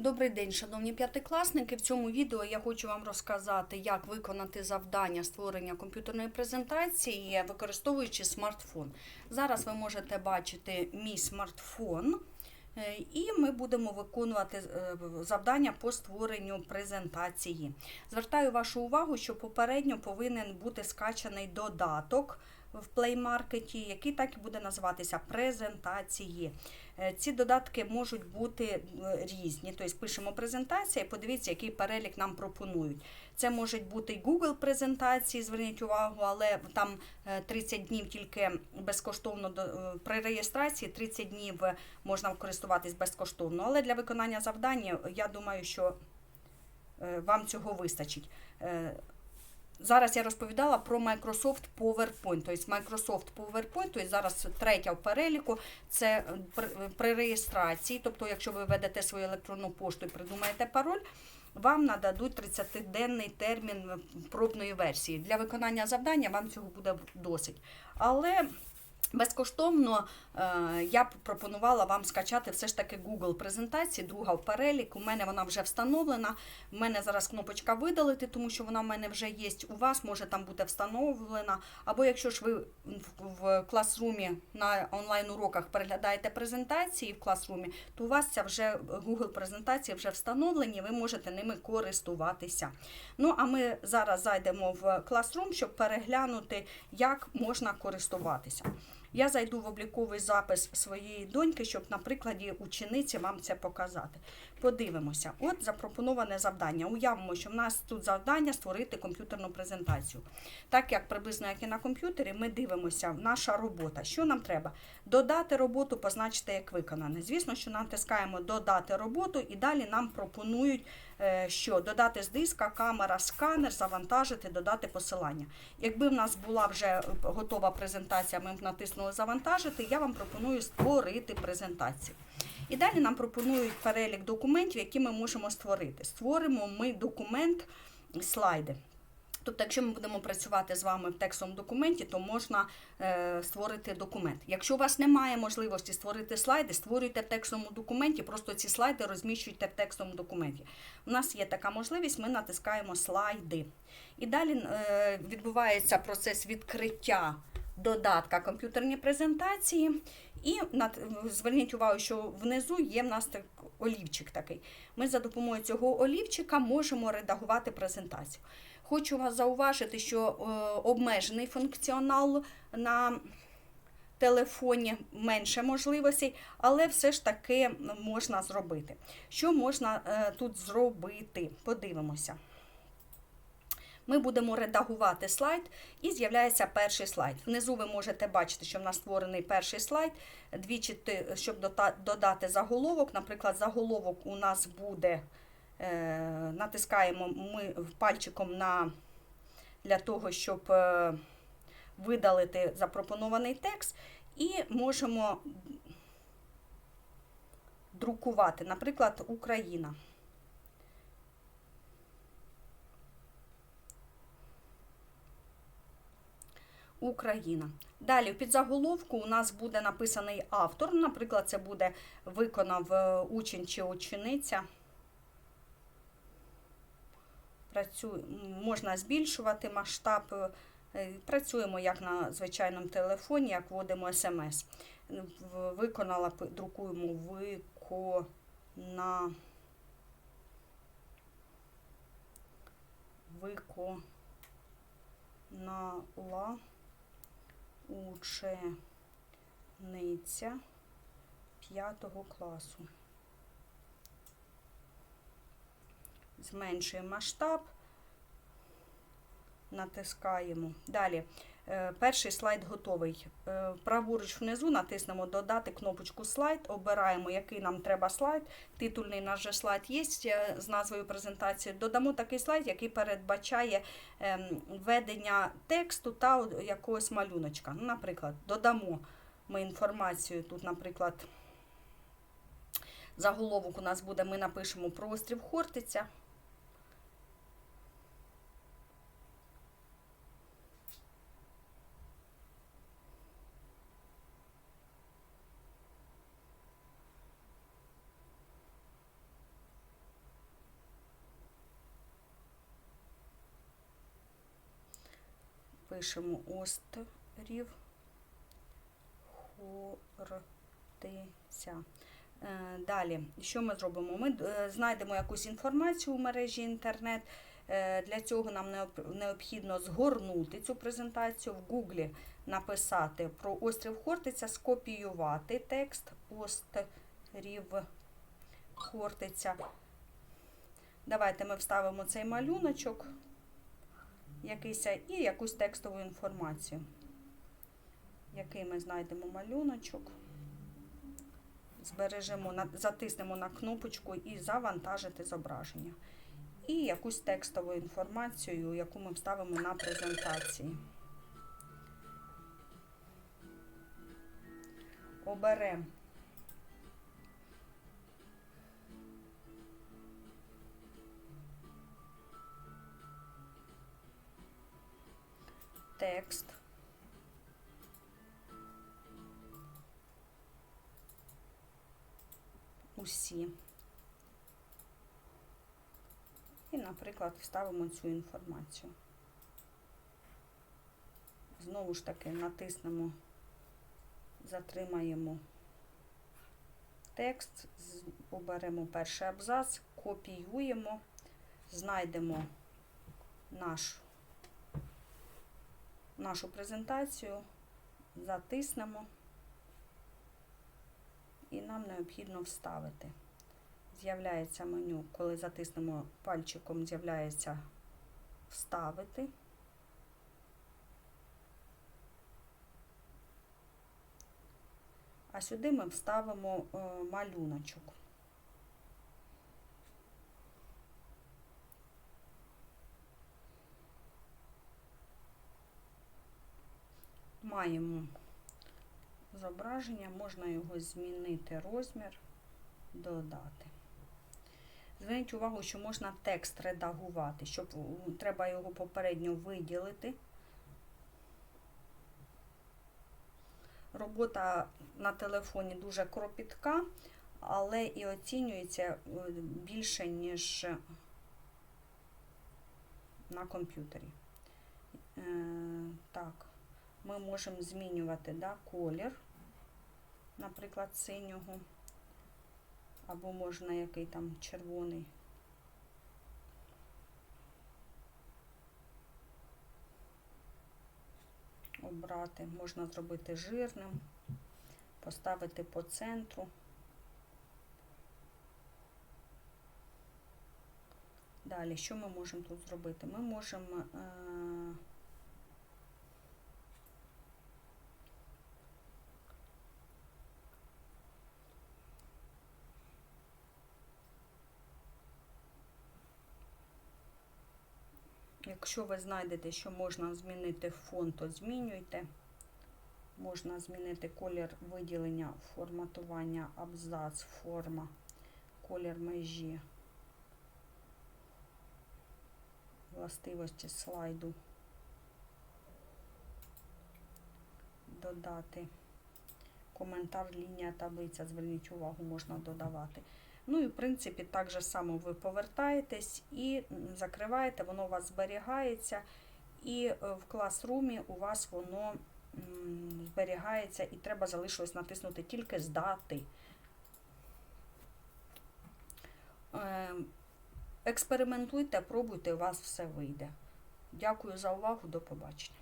Добрий день, шановні п'ятикласники. В цьому відео я хочу вам розказати, як виконати завдання створення комп'ютерної презентації, використовуючи смартфон. Зараз ви можете бачити мій смартфон, е, і ми будемо виконувати е, завдання по створенню презентації. Звертаю вашу увагу, що попередньо повинен бути скачаний додаток в Play Market, який так і буде називатися презентації. Е, Ці додатки можуть бути е, різні. Тобто пишемо презентація і подивіться, який перелік нам пропонують. Це можуть бути і Google презентації, зверніть увагу, але там е, 30 днів тільки безкоштовно до- е, при реєстрації, 30 днів е, можна користуватись безкоштовно. Але для виконання завдання я думаю, що е, вам цього вистачить. Е, Зараз я розповідала про Microsoft PowerPoint. Тобто Microsoft PowerPoint, тобто зараз третя в переліку, це е, при, при реєстрації. Тобто, якщо ви введете свою електронну пошту і придумаєте пароль, вам нададуть 30-денний термін пробної версії. Для виконання завдання вам цього буде досить. Але Безкоштовно е, я пропонувала вам скачати все ж таки Google презентації, друга в перелік. У мене вона вже встановлена. У мене зараз кнопочка видалити, тому що вона в мене вже є. У вас може там бути встановлена. Або якщо ж ви в- класрумі на онлайн-уроках переглядаєте презентації в класрумі, то у вас ця вже Google презентації вже встановлені, ви можете ними користуватися. Ну а ми зараз зайдемо в Classroom, щоб переглянути, як можна користуватися. Я зайду в обліковий запис своєї доньки, щоб на прикладі учениці вам це показати. Подивимося. От запропоноване завдання. Уявимо, що в нас тут завдання створити комп'ютерну презентацію. Так як приблизно як і на комп'ютері, ми дивимося, наша робота. Що нам треба? Додати роботу, позначити як виконане. Звісно, що натискаємо додати роботу і далі нам пропонують, е, що додати з диска, камера, сканер, завантажити, додати посилання. Якби в нас була вже готова презентація, ми б натиснули завантажити, я вам пропоную створити презентацію. І далі нам пропонують перелік документів, які ми можемо створити. Створимо ми документ слайди. Тобто, якщо ми будемо працювати з вами в текстовому документі, то можна е, створити документ. Якщо у вас немає можливості створити слайди, створюйте в текстовому документі, просто ці слайди розміщуйте в текстовому документі. У нас є така можливість, ми натискаємо слайди. І далі е, відбувається процес відкриття додатка комп'ютерні презентації. І зверніть увагу, що внизу є в нас так, олівчик такий. Ми за допомогою цього олівчика можемо редагувати презентацію. Хочу вас зауважити, що е, обмежений функціонал на телефоні менше можливостей, але все ж таки можна зробити. Що можна е, тут зробити? Подивимося. Ми будемо редагувати слайд і з'являється перший слайд. Внизу ви можете бачити, що в нас створений перший слайд. Двічі, щоб додати заголовок. Наприклад, заголовок у нас буде, е, натискаємо ми пальчиком на, для того, щоб е, видалити запропонований текст, і можемо друкувати, наприклад, Україна. Україна. Далі в підзаголовку у нас буде написаний автор. Наприклад, це буде виконав е, учень чи учениця. Працю... Можна збільшувати масштаб. е, Працюємо як на звичайному телефоні, як вводимо смс. Виконала, друкуємо викона. Виконала учениця 5 класу. Зменшуємо масштаб, натискаємо. Далі. Е, Перший слайд готовий. Е, Праворуч внизу натиснемо Додати кнопочку слайд, обираємо, який нам треба слайд. Титульний наш же слайд є е, з назвою презентації. Додамо такий слайд, який передбачає ем, введення тексту та якогось малюночка. Ну, Наприклад, додамо ми інформацію. Тут, наприклад, заголовок у нас буде, ми напишемо про острів Хортиця. Пишемо острів Хортиця. Е, Далі, що ми зробимо? Ми е, знайдемо якусь інформацію у мережі інтернет. Е, Для цього нам необхідно згорнути цю презентацію в Гуглі, написати про острів Хортиця, скопіювати текст острів Хортиця. Давайте ми вставимо цей малюночок якийсь, і якусь текстову інформацію. Який ми знайдемо малюночок. Збережемо, затиснемо на кнопочку і завантажити зображення. І якусь текстову інформацію, яку ми вставимо на презентації. Оберемо текст. Усі. І, наприклад, вставимо цю інформацію. Знову ж таки натиснемо, затримаємо текст, оберемо перший абзац, копіюємо, знайдемо наш, нашу презентацію, затиснемо і нам необхідно вставити. З'являється меню, коли затиснемо пальчиком, з'являється вставити. А сюди ми вставимо е, малюночок. Маємо зображення, можна його змінити розмір, додати. Зверніть увагу, що можна текст редагувати, щоб треба його попередньо виділити. Робота на телефоні дуже кропітка, але і оцінюється е, більше, ніж на комп'ютері. Е, так, ми можемо змінювати да, колір, наприклад, синього, або можна який там червоний. Обрати, можна зробити жирним, поставити по центру. Далі, що ми можемо тут зробити? Ми можемо Якщо ви знайдете, що можна змінити фон, то змінюйте. Можна змінити колір виділення, форматування, абзац, форма, колір межі, властивості слайду. Додати коментар, лінія, таблиця, зверніть увагу, можна додавати. Ну і в принципі так же само ви повертаєтесь і закриваєте, воно у вас зберігається, і е, в класрумі у вас воно зберігається, і треба залишилось натиснути тільки здати. Е, Експериментуйте, пробуйте, у вас все вийде. Дякую за увагу, до побачення.